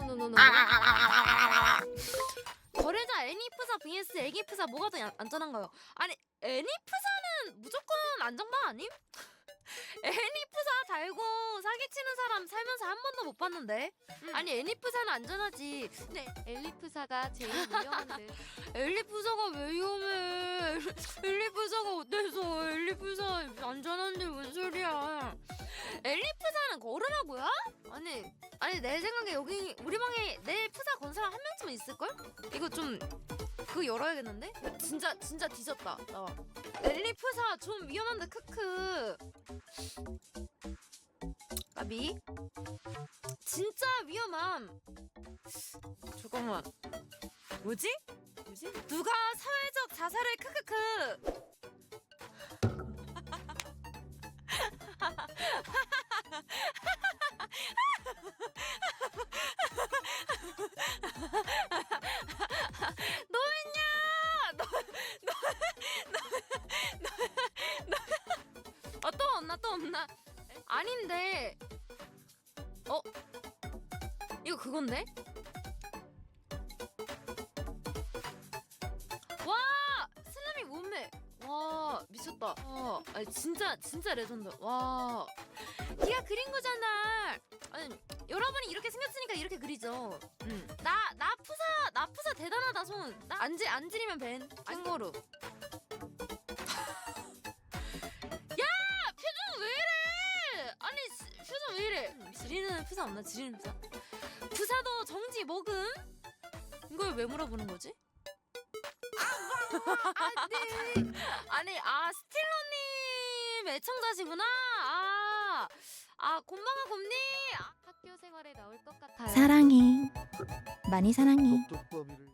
노노노노노노. 거래자 애니프사 vs 애기프사 뭐가 더 야- 안전한가요? 아니 애니프사는 무조건 안정방 아님? 애니프사 달고 사기치는 사람 살면서 한 번도 못 봤는데 아니 애니프사는 안전하지 근데 엘리프사가 제일 듯. 엘리프사가 왜 위험해 엘리프사가 걸으라고요? 아니 아니 내 생각에 여기 우리 방에 내 프사 건 사람 한 명쯤은 있을걸? 이거 좀 그거 열어야겠는데? 진짜 진짜 뒤졌다 나 엘리프사 좀 위험한데 크크 까비 진짜 위험함 잠깐만 뭐지? 뭐지? 누가 사회적 자살을 크크크 아닌데. 어? 이거 그건데? 와! 슬라미 몸매. 와, 미쳤다. 와, 아니 진짜 진짜 레전드. 와. 네가 그린 거잖아. 아니, 여러분이 이렇게 생겼으니까 이렇게 그리죠. 음. 나, 나 푸사, 나 푸사 대단하다, 손. 나 안 지, 안 지리면 벤. 안거루. 없나? 지리는 푸사? 푸사도 정지 먹음? 이걸 왜 물어보는 거지? 아니, 아, 스틸러님 애청자시구나? 아, 아, 곰방아 곰니? 아, 학교 생활에 나올 것 같아요. 사랑해. 많이 사랑해. 족족범위를